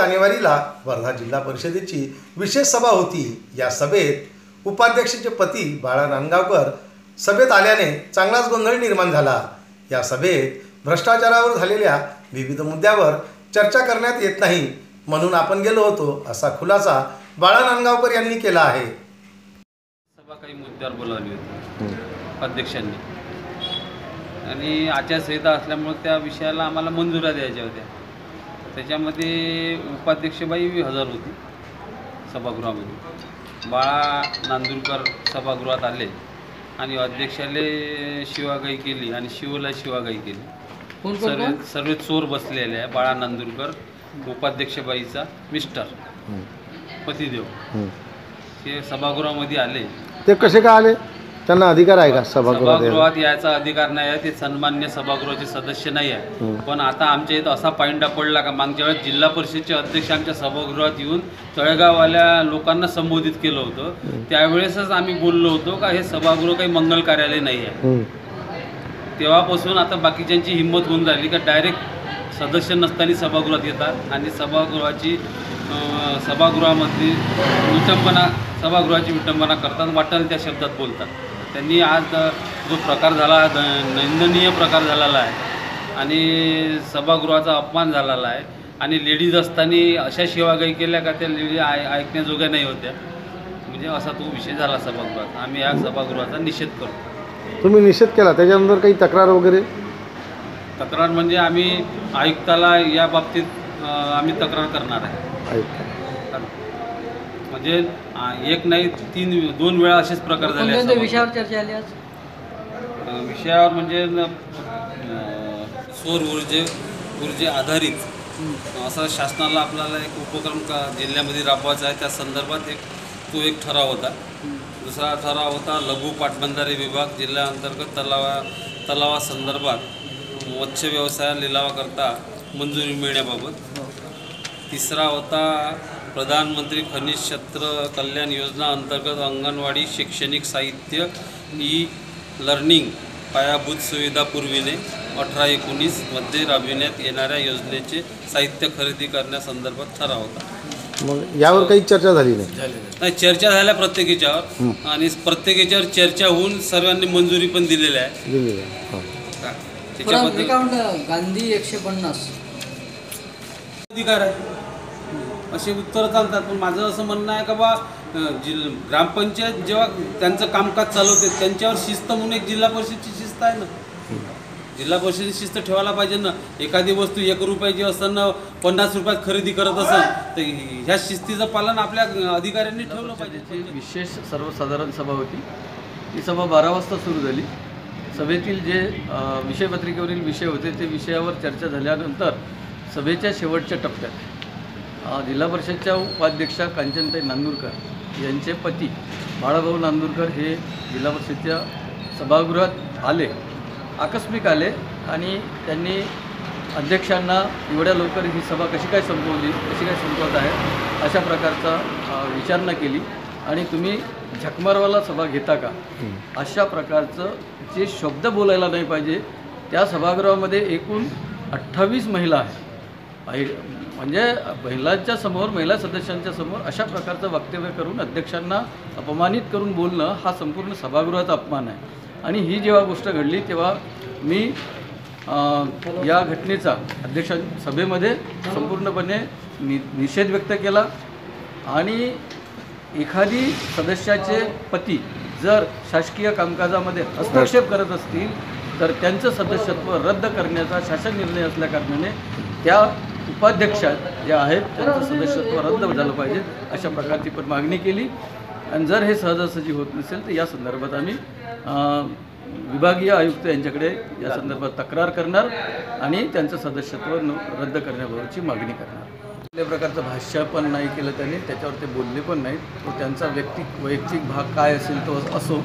जानेवारीला वर्धा जिल्हा परिषदेची विशेष सभा होती. या सभेत उपाध्यक्षाचे पती बाळा नांदगावकर सभेत आल्याने चांगलाच गोंधळ निर्माण झाला. या सभेत भ्रष्टाचारावर झालेल्या विविध मुद्द्यावर चर्चा करण्यात येत नाही म्हणून आपण गेलो होतो असा खुलासा बाळा नांदगावकर यांनी केला आहे. सभा काही मुद्द्यावर बोलावली होती. अध्यक्षांनी. आणि आचारसंहिता असल्यामुळे त्या विषयाला आम्हाला मंजुऱ्या द्यायच्या होत्या. त्याच्यामध्ये उपाध्यक्षबाई हजर होती सभागृहामध्ये. बाळा नांदुरकर सभागृहात आले आणि अध्यक्षाले शिवागाई केली आणि शिवला शिवागाई केली. सर्व सर्व चोर बसलेले आहे बाळा नांदुरकर उपाध्यक्षबाईचा मिस्टर पतिदेव. हे सभागृहामध्ये आले. ते कसे का आले? त्यांना अधिकार आहे का सभागृहात यायला? सभागृहात यायचा अधिकार नाही आहे ते सन्मान्य सभागृहाचे सदस्य नाही आहे. पण आता आमच्या इथं असा पायंडा पडला का मागच्या वेळेस जिल्हा परिषदचे अध्यक्ष आमच्या सभागृहात येऊन तळेगाववाल्या लोकांना संबोधित केलं होतं. त्यावेळेसच आम्ही बोललो होतो का हे सभागृह काही मंगल कार्यालय नाही आहे. तेव्हापासून आता बाकीच्यांची हिंमत होऊन राहिली का डायरेक्ट सदस्य नसताना सभागृहात येतात आणि सभागृहाची अं, सभागृहामधली विटंबना सभागृहाची विटंबना करतात वाटेल त्या शब्दात बोलतात. त्यांनी आज जो प्रकार झाला द- निंदनीय प्रकार झालेला आहे आणि सभागृहाचा अपमान झालेला आहे. आणि लेडीज असताना अशा शिवागाई केल्या का त्या लेडीज आय ऐकण्याजोग्या नाही होत्या. म्हणजे असा तो विषय झाला सभागृहात आम्ही या सभागृहाचा निषेध करतो. तुम्ही निषेध केला. त्याच्यानंतर काही तक्रार वगैरे? तक्रार म्हणजे आम्ही आयुक्ताला या बाबतीत आम्ही तक्रार करणार आहे. म्हणजे एक नाही तीन दोन वेळा असेच प्रकार झाले कोणत्या असं विषयावर चर्चा झाली आज? अं, विषयावर म्हणजे न- अं, सौर ऊर्जे ऊर्जे आधारित. असा शासनाला आपल्याला एक उपक्रम का जिल्ह्यामध्ये राबवायचा आहे त्या संदर्भात एक तो एक ठराव होता. दुसरा ठराव होता लघु पाटबंधारे विभाग जिल्ह्याअंतर्गत तलावा तलावासंदर्भात मत्स्य व्यवसाय लिलावाकरता मंजुरी मिळण्याबाबत. तिसरा होता प्रधानमंत्री खनिज क्षेत्र कल्याण योजना अंतर्गत अंगणवाडी शैक्षणिक साहित्य ई लर्निंग पायाभूत सुविधा पुरविणे अठरा एकोणीसमध्ये राबविण्यात येणाऱ्या योजनेचे साहित्य खरेदी करण्यासंदर्भात ठराव होता. मग यावर काही चर्चा झाली नाही? नाही. चर्चा झाल्या प्रत्येकीच्यावर आणि प्रत्येकीच्यावर चर्चा होऊन सर्वांनी मंजुरी पण दिलेल्या आहे. दिलेलं आहे. हो. त्याच्याबद्दल गांधी एकशे पन्नास. अधिकार आहे. असे उत्तरं चालतात. पण माझं असं म्हणणं आहे का बा जि जिल ग्रामपंचायत जेव्हा त्यांचं कामकाज चालवते त्यांच्यावर शिस्त म्हणून एक जिल्हा परिषदची शिस्त आहे ना. जिल्हा परिषदेची शिस्त ठेवायला पाहिजे ना. एखादी वस्तू एक रुपयाची असताना पन्नास रुपयात खरेदी करत असेल तर ह्या शिस्तीचं पालन आपल्या अधिकाऱ्यांनी ठेवलं पाहिजे. विशेष सर्वसाधारण सभा होती ही सभा बारा वाजता सुरू झाली. सभेतील जे विषयपत्रिकेवरील विषय होते ते विषयावर चर्चा झाल्यानंतर सभेच्या शेवटच्या टप्प्यात जिल्हा परिषदच्या उपाध्यक्षा कांचनताई नांदूरकर यांचे पती बाळाभाऊ नांदूरकर हे जिल्हा परिषदच्या सभागृहात आले आकस्मिक आले आणि त्यांनी अध्यक्षांना एवढ्या लवकर ही सभा कशी काय संपवली कशी काय संपवत आहे अशा प्रकारचा विचारणा केली आणि तुम्ही झकमारवाला सभा घेता का? अशा प्रकारचं जे शब्द बोलायला नाही पाहिजे त्या सभागृहामध्ये एकूण अठ्ठावीस महिला आहेत. म्हणजे महिलांच्या समोर महिला सदस्यांच्या समोर अशा प्रकारचं वक्तव्य करून अध्यक्षांना अपमानित करून बोलणं हा संपूर्ण सभागृहाचा अपमान आहे. आणि ही जेव्हा गोष्ट घडली तेव्हा मी या घटनेचा अध्यक्ष सभेमध्ये संपूर्णपणे नि निषेध व्यक्त केला. आणि एखादी सदस्याचे पती जर शासकीय कामकाजामध्ये हस्तक्षेप करत असतील तर त्यांचं सदस्यत्व रद्द करण्याचा शासन निर्णय असल्याकारणाने त्या उपाध्यक्ष ज्या आहेत त्यांचं सदस्यत्व रद्द झालं पाहिजे अशा प्रकारची पण मागणी केली. आणि जर हे सहजासहजी होत नसेल तर या संदर्भात आम्ही विभागीय आयुक्त यांच्याकडे या संदर्भात तक्रार करणार आणि त्यांचं सदस्यत्व न रद्द करण्याबाबतची मागणी करणार. कुठल्या प्रकारचं भाष्य पण नाही केलं त्यांनी त्याच्यावर ते बोलले पण नाहीत. तो त्यांचा वैयक्तिक वैयक्तिक भाग काय असेल तो असो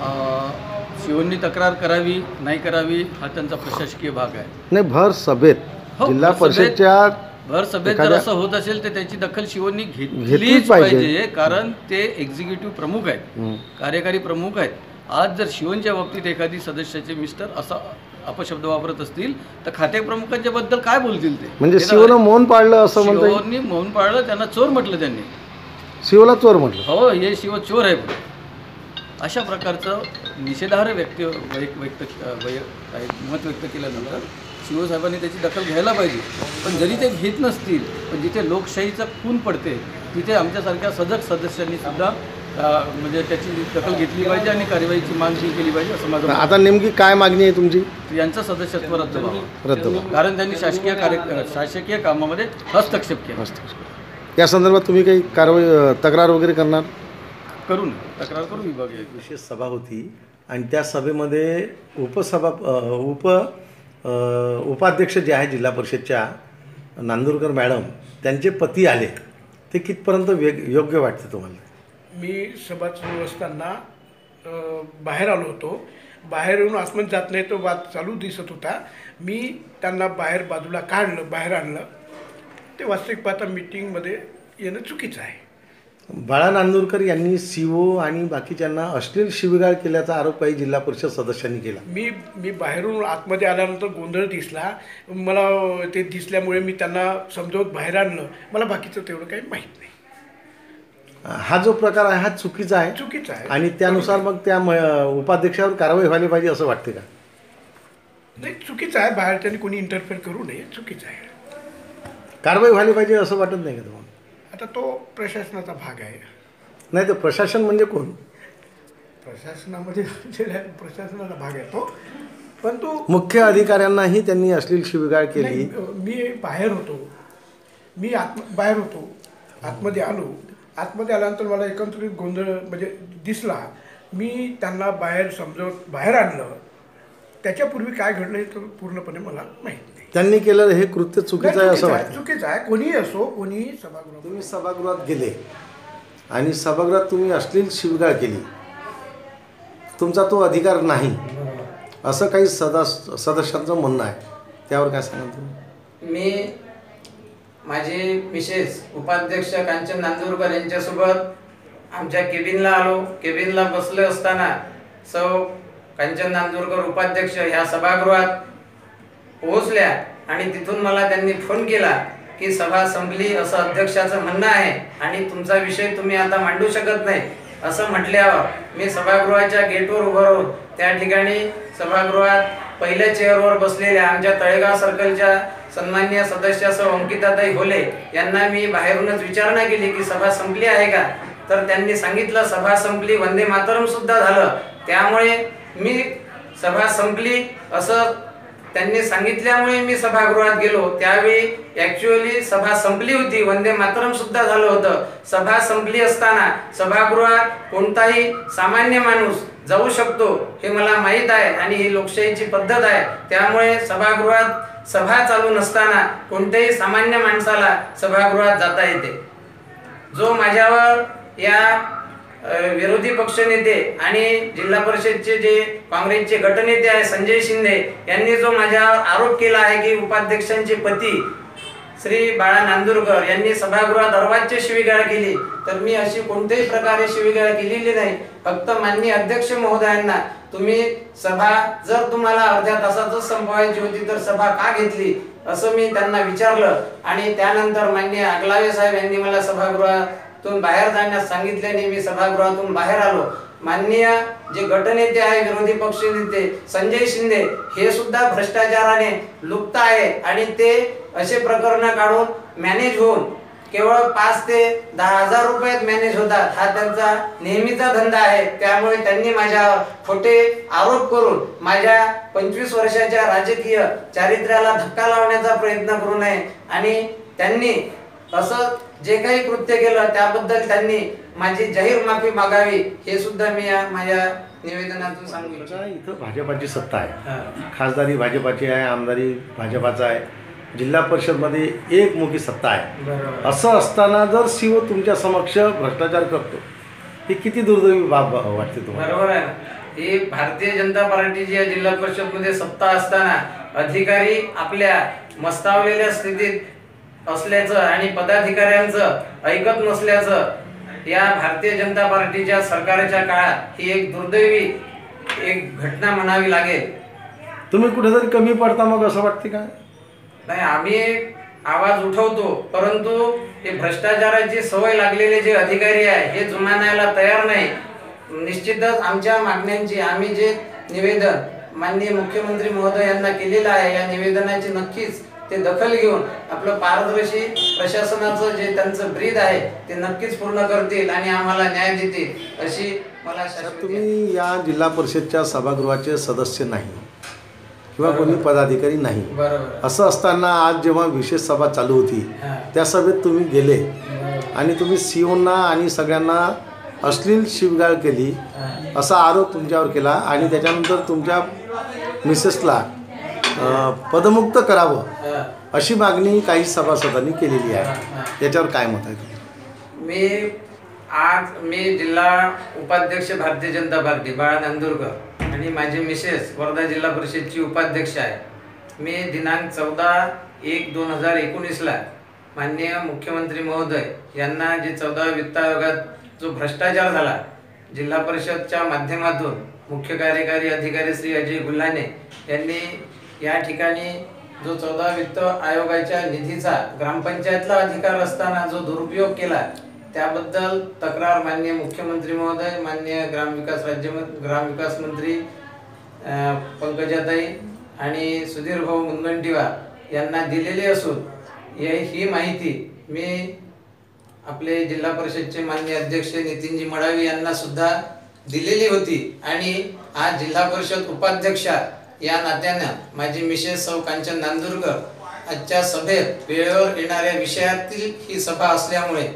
अं, तक्रार करावी नाही करावी हा त्यांचा प्रशासकीय भाग आहे. नाही भर सभेत हो, जिल्हा सभेत- परिषदच्या भर सभेत जर एखाद्या- असं होत असेल तर त्याची दखल शिवण्णी घेतलीच घेतलीच पाहिजे. पाहिजे. कारण ते एक्झिक्युटिव्ह प्रमुख आहेत हं. कार्यकारी प्रमुख आहेत. आज जर शिवनच्या बाबतीत एखादी सदस्याचे मिस्टर असा अपशब्द वापरत असतील तर खाते प्रमुखांच्या बद्दल काय बोलतील ते? म्हणजे तर शिवनं मौन पाळलं असं म्हणता येईल? शिवनी मौन पाळलं त्यांना चोर म्हटलं त्यांनी. शिवला चोर म्हटलं? हो हे शिव चोर आहे अशा प्रकारचं निषेधार्ह व्यक्त व्यक्त काय मत व्यक्त केल्यानंतर शिवसाहेबांनी त्याची दखल घ्यायला पाहिजे. पण जरी ते घेत नसतील पण जिथे लोकशाहीचा खून पडते तिथे आमच्यासारख्या सजग सदस्यांनी सुद्धा म्हणजे त्याची दखल घेतली पाहिजे आणि कार्यवाहीची मागणी केली पाहिजे असं माझं आता नेमकी काय मागणी आहे तुमची. यांचं सदस्यत्व रद्द व्हावं. रद्द व्हावं. कारण त्यांनी शासकीय कार्य शासकीय कामामध्ये हस्तक्षेप केला. या संदर्भात तुम्ही काही कारवाई तक्रार वगैरे करणार? करून तक्रार करू विभागीय. विशेष सभा होती आणि त्या सभेमध्ये उपसभा उप उपाध्यक्ष जे आहे जिल्हा परिषदच्या नांदुरकर मॅडम त्यांचे पती आले. ते कितपर्यंत वेग योग्य वाटतं तुम्हाला? मी सभा सुरू असताना बाहेर आलो होतो. बाहेर येऊन आसमान जात नाही तो वाद चालू दिसत होता. मी त्यांना बाहेर बाजूला काढलं बाहेर आणलं. ते वास्तविक पाहता मीटिंगमध्ये येणं चुकीचं आहे. बाळा नांदुरकर यांनी सीओ आणि बाकीच्यांना अश्लील शिबिगाळ केल्याचा आरोप काही जिल्हा परिषद सदस्यांनी केला. मी मी बाहेरून आतमध्ये आल्यानंतर गोंधळ दिसला. मला ते दिसल्यामुळे मी त्यांना समजावत बाहेर आणलं. मला बाकीचं तेवढं काही माहीत नाही. हा जो प्रकार आहे हा चुकीचा आहे? चुकीचं आहे. आणि त्यानुसार मग त्या म- उपाध्यक्षावर कारवाई व्हायला पाहिजे असं वाटते का? नाही चुकीचं आहे. बाहेरच्यानी कोणी इंटरफेअर करू नये. चुकीचं आहे. कारवाई व्हायला पाहिजे असं वाटत नाही का तुम्हाला? आता तो प्रशासनाचा भाग आहे. नाही तर प्रशासन म्हणजे कोण? प्रशासनामध्ये जे आहे, प्रशासनाचा भाग आहे तो. पण तो मुख्य अधिकाऱ्यांनाही त्यांनी अश्लील शिबिगाळ केली. नाही, मी बाहेर होतो. मी आत बाहेर होतो. आतमध्ये आलो. आतमध्ये आल्यानंतर मला एकंदरीत गोंधळ म्हणजे दिसला. मी त्यांना बाहेर समजवत बाहेर आणलं. त्याच्यापूर्वी काय घडलं हे तर पूर्णपणे मला माहीत. त्यांनी केलेलं हे कृत्य चुकीचं आहे असं चुकीचं आहे, वाटतं. चुकीचं आहे. कोणीही असो कोणीही सभागृह तुम्ही सभागृहात गेले आणि सभागृहात तुम्ही अश्लील शिबिगाळ केली. तुमचा तो अधिकार नाही. असं काही सदस सदस्यांचं म्हणणं आहे. त्यावर काय सांगाल तुम्ही? मी माझी मिसेस उपाध्यक्ष कांचन नांदूरकर यांच्यासोबत आमच्या केबिनला आलो. केबिनला बसले असताना सौ कांचन नांदूरकर उपाध्यक्ष ह्या सभागृहात पोहोचल्या आणि तिथून मला त्यांनी फोन केला की सभा संपली असं अध्यक्षाचं म्हणणं आहे आणि तुमचा विषय तुम्ही आता मांडू शकत नाही. असं म्हटल्यावर मी सभागृहाच्या गेटवर उभं राहून त्या ठिकाणी सभागृहात पहिल्या चेअरवर बसलेल्या आमच्या तळेगाव सर्कलच्या सन्मान्य सदस्यासह अंकिताताई होले यांना मी बाहेरूनच विचारणा केली की सभा संपली आहे का? तर त्यांनी सांगितलं सभा संपली वंदे मातरम सुद्धा झालं. त्यामुळे मी सभा संपली असं त्यांनी सांगितल्यामुळे मी सभागृहात गेलो. त्यावेळी ऍक्च्युअली सभा संपली होती. वंदे मातरम सुद्धा झालं होतं. सभा संपली असताना सभागृहात कोणताही सामान्य माणूस जाऊ शकतो हे मला माहीत आहे आणि ही लोकशाहीची पद्धत आहे. त्यामुळे सभागृहात सभा चालू नसताना कोणत्याही सामान्य माणसाला सभागृहात जाता येते. जो माझ्यावर या विरोधी पक्षनेते आणि जिल्हा परिषदचे जे काँग्रेसचे गटनेते आहे संजय शिंदे यांनी जो माझ्यावर आरोप केला आहे की उपाध्यक्षांचे पती श्री बाळा नांदुरकर यांनी सभागृहात अर्वाच्य शिवीगाळ केली तर मी अशी कोणत्याही प्रकारे शिवीगाळ केलेली नाही. फक्त माननीय अध्यक्ष महोदयांना तुम्ही सभा जर तुम्हाला अर्ध्या तासातच संपवायची होती तर सभा का घेतली? असं मी त्यांना विचारलं. आणि त्यानंतर माननीय आगलावे साहेब यांनी मला सभागृहात तुम बाहेर जाण्यास सांगितल्याने मी सभागृहातून बाहेर आलो. माननीय जे गटनेते आहे विरोधी पक्ष नेते संजय शिंदे हे सुद्धा भ्रष्टाचाराने लुप्त आहे आणि ते असे प्रकरण काढून मॅनेज होऊन केवळ पाच ते दहा हजार रुपयात मॅनेज होतात. हा त्यांचा नेहमीचा धंदा आहे. त्यामुळे त्यांनी माझ्यावर खोटे आरोप करून माझ्या पंचवीस वर्षाच्या राजकीय चारित्र्याला धक्का लावण्याचा प्रयत्न करू नये. आणि त्यांनी असं जे काही कृत्य केलं त्याबद्दल त्यांनी माझी जाहीर माफी मागावी हे सुद्धा मी या माझ्या निवेदनातून सांगू इच्छितो. इथं भाजपाची सत्ता आहे. खासदारी भाजपाची आहे आमदारी भाजपाचा आहे. जिल्हा परिषदमध्ये एकमुखी सत्ता आहे. असं असताना जर शिव तुमच्या समक्ष भ्रष्टाचार करतो ही किती दुर्दैवी बाब वाटते तुम्हाला? बरोबर आहे ही भारतीय जनता पार्टीची या जिल्हा परिषदमध्ये सत्ता असताना अधिकारी आपल्या मस्तावलेल्या स्थितीत असल्याचं आणि पदाधिकाऱ्यांचं ऐकत नसल्याचं या भारतीय जनता पार्टीच्या सरकारच्या काळात ही एक दुर्दैवी एक घटना म्हणावी लागेल. तुम्ही कुठेतरी कमी पडता मग असं वाटते का? नाही आम्ही आवाज उठवतो परंतु हे भ्रष्टाचाराची सवय लागलेले जे अधिकारी आहे हे जुमानायला तयार नाही. निश्चितच आमच्या मागण्यांची आम्ही जे निवेदन माननीय मुख्यमंत्री महोदय यांना केलेलं आहे या निवेदनाची नक्कीच ते दखल घेऊन आपलं पारदर्शी प्रशासनाचं जे त्यांचं ब्रीद आहे ते नक्कीच पूर्ण करतील आणि आम्हाला न्याय देतील अशी मला. तुम्ही या जिल्हा परिषदच्या सभागृहाचे सदस्य नाही किंवा कोणी पदाधिकारी नाही. बरोबर. असं असताना आज जेव्हा विशेष सभा चालू होती. त्या सभेत तुम्ही गेले आणि तुम्ही सीओना आणि सगळ्यांना अश्लील शिवगाळ केली असा आरोप तुमच्यावर केला आणि त्याच्यानंतर तुमच्या मिसेसला पदमुक्त करावं. अशी मागणी काही सभासदांनी केलेली आहे याच्यावर काय मत आहे? मी आज मी जिल्हा उपाध्यक्ष भारतीय जनता पार्टी बाळा नांदुरकर आणि माझी मिसेस वर्धा जिल्हा परिषदची उपाध्यक्ष आहे मी दिनांक चौदा एक दोन हजार एकोणीसला माननीय मुख्यमंत्री महोदय यांना जे चौदा वित्त आयोगात जो भ्रष्टाचार झाला जिल्हा परिषदच्या माध्यमातून मुख्य कार्यकारी अधिकारी श्री अजय गुल्हाने यांनी या ठिकाणी जो चौदा वित्त आयोगाच्या निधीचा ग्रामपंचायतला अधिकार असताना जो दुरुपयोग केला त्याबद्दल तक्रार मान्य मुख्यमंत्री महोदय मान्य ग्रामविकास राज्य ग्रामविकास मंत्री पंकजाताई आणि सुधीर भाऊ मुनगंटीवार यांना दिलेली असून ही माहिती मी आपले जिल्हा परिषदचे मान्य अध्यक्ष नितीनजी मडावी यांना सुद्धा दिलेली होती आणि आज जिल्हा परिषद उपाध्यक्षा या नात्यानं माझी मिसेस सौ कांचन नांदुरकर आजच्या सभेत वेळेवर येणाऱ्या विषयातील ही सभा असल्यामुळे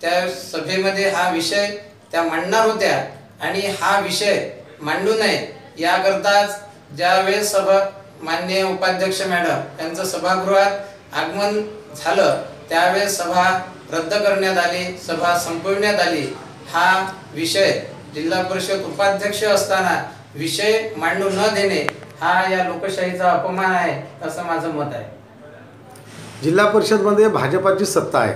त्या सभेमध्ये हा विषय त्या मांडणार होत्या आणि हा विषय मांडू नये याकरताच ज्यावेळेस सभा मान्य उपाध्यक्ष मॅडम यांचं सभागृहात आगमन झालं त्यावेळेस सभा रद्द करण्यात आली सभा संपविण्यात आली. हा विषय जिल्हा परिषद उपाध्यक्ष असताना विषय मांडू न देणे हा या लोकशाहीचा अपमान आहे असं माझं मत आहे. जिल्हा परिषदमध्ये भाजपाची सत्ता आहे.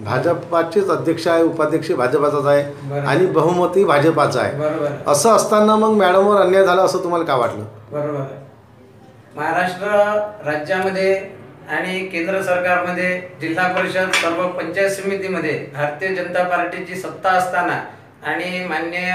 भाजपाचेच अध्यक्ष आहे उपाध्यक्ष भाजपाचाच आहे. आणि बहुमती भाजपाचा आहे. असं असताना मग मॅडमवर अन्याय झाला असं तुम्हाला का वाटलं? बरोबर आहे. महाराष्ट्र राज्यामध्ये आणि केंद्र सरकारमध्ये जिल्हा परिषद सर्व पंचायत समितीमध्ये भारतीय जनता पार्टीची सत्ता असताना आणि माननीय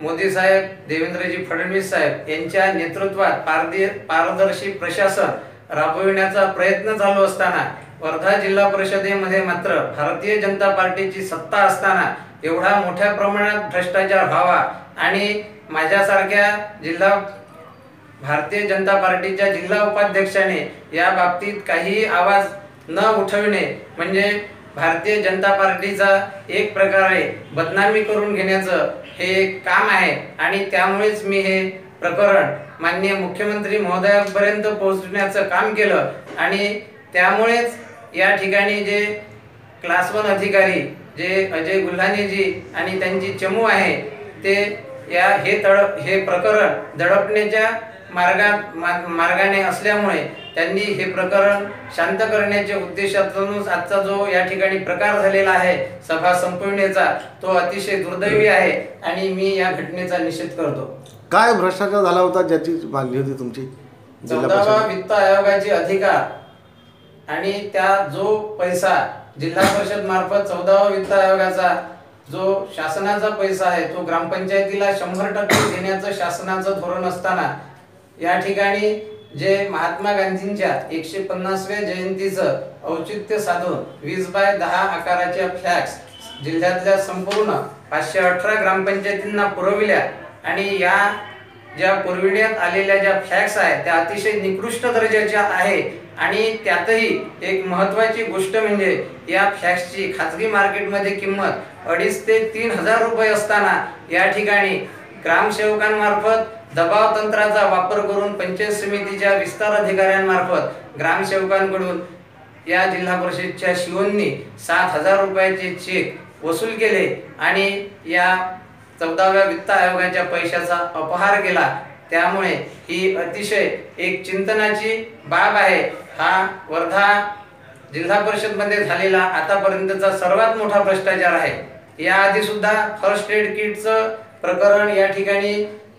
मोदी साहेब देवेंद्रजी फडणवीस साहेब यांच्या नेतृत्वात पारदी पारदर्शी प्रशासन राबविण्याचा प्रयत्न चालू असताना वर्धा जिल्हा परिषदेमध्ये मात्र भारतीय जनता पार्टीची सत्ता असताना एवढा मोठ्या प्रमाणात भ्रष्टाचार व्हावा आणि माझ्यासारख्या जिल्हा भारतीय जनता पार्टीच्या जिल्हा उपाध्यक्षाने या बाबतीत काही आवाज न उठविणे म्हणजे भारतीय जनता पार्टीचा एक प्रकारे बदनामी करून घेण्याचं हे एक काम आहे आणि त्यामुळेच मी हे प्रकरण माननीय मुख्यमंत्री महोदयापर्यंत पोहोचण्याचं काम केलं. आणि त्यामुळेच या ठिकाणी जे क्लास वन अधिकारी जे अजय गुल्हानेजी आणि त्यांची चमू आहे ते या हे तडप हे प्रकरण दडपण्याच्या मार्गात मार्गाने असल्यामुळे त्यांनी हे प्रकरण शांत करण्याच्या उद्देशातूनच आजचा जो या ठिकाणी प्रकार झालेला आहे सभा संपविण्याचा तो अतिशय दुर्दैवी आहे आणि मी या घटनेचा निषेध करतो. काय भ्रष्टाचार झाला होता ज्याची मागणी होती तुमची? चौदावा वित्त आयोगाचे अधिकार आणि त्या जो पैसा जिल्हा परिषद मार्फत चौदावा वित्त आयोगाचा जो शासनाचा पैसा आहे तो ग्रामपंचायतीला शंभर टक्के देण्याचं शासनाचं धोरण असताना या ठिकाणी जे महात्मा गांधींच्या एकशे पन्नासव्या जयंतीचं औचित्य साधून वीस बाय दहा आकाराच्या फ्लॅक्स जिल्ह्यातल्या संपूर्ण पाचशे अठरा ग्रामपंचायतींना पुरविल्या आणि या ज्या पुरविण्यात आलेल्या ज्या फ्लॅक्स आहेत त्या अतिशय निकृष्ट दर्जाच्या आहे. आणि त्यातही एक महत्वाची गोष्ट म्हणजे या फ्लॅक्सची खाजगी मार्केटमध्ये किंमत अडीच ते तीन हजार रुपये असताना या ठिकाणी ग्रामसेवकांमार्फत दबाव तंत्राचा वापर करून पंचायत समितीच्या विस्तार अधिकाऱ्यांमार्फत ग्रामसेवकांकडून या जिल्हा परिषदच्या शिवोंनी सात हजार रुपयाचे चेक वसूल केले आणि या चौदाव्या वित्त आयोगाच्या पैशाचा अपहार केला. त्यामुळे ही अतिशय एक चिंतनाची बाब आहे. हा वर्धा जिल्हा परिषदमध्ये झालेला आतापर्यंतचा सर्वात मोठा भ्रष्टाचार आहे. याआधी सुद्धा फर्स्ट एड किटचं प्रकरण या ठिकाणी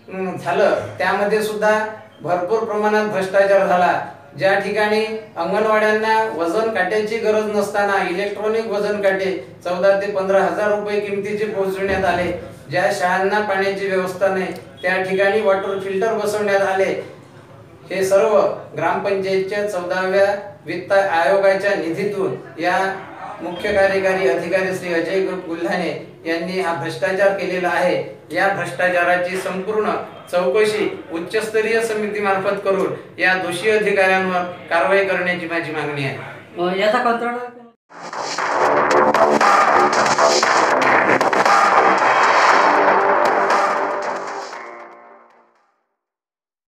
झालं. त्यामध्ये सुद्धा भरपूर प्रमाणात भ्रष्टाचार झाला. ज्या ठिकाणी अंगणवाड्यांना वजन काट्याची गरज नसताना इलेक्ट्रॉनिक वजन काटे चौदा ते पंधरा हजार रुपये किमतीचे पोहोचविण्यात आले. ज्या शाळांना पाण्याची व्यवस्था नाही त्या ठिकाणी वॉटर फिल्टर बसवण्यात आले. हे सर्व ग्रामपंचायतच्या चौदाव्या वित्त आयोगाच्या निधीतून या मुख्य कार्यकारी अधिकारी श्री अजय गुल्हाने यांनी हा भ्रष्टाचार केलेला आहे. या भ्रष्टाचाराची संपूर्ण चौकशी उच्चस्तरीय समितीमार्फत करून या दोषी अधिकाऱ्यांवर कारवाई करण्याची माझी मागणी आहे. याचा कंत्राट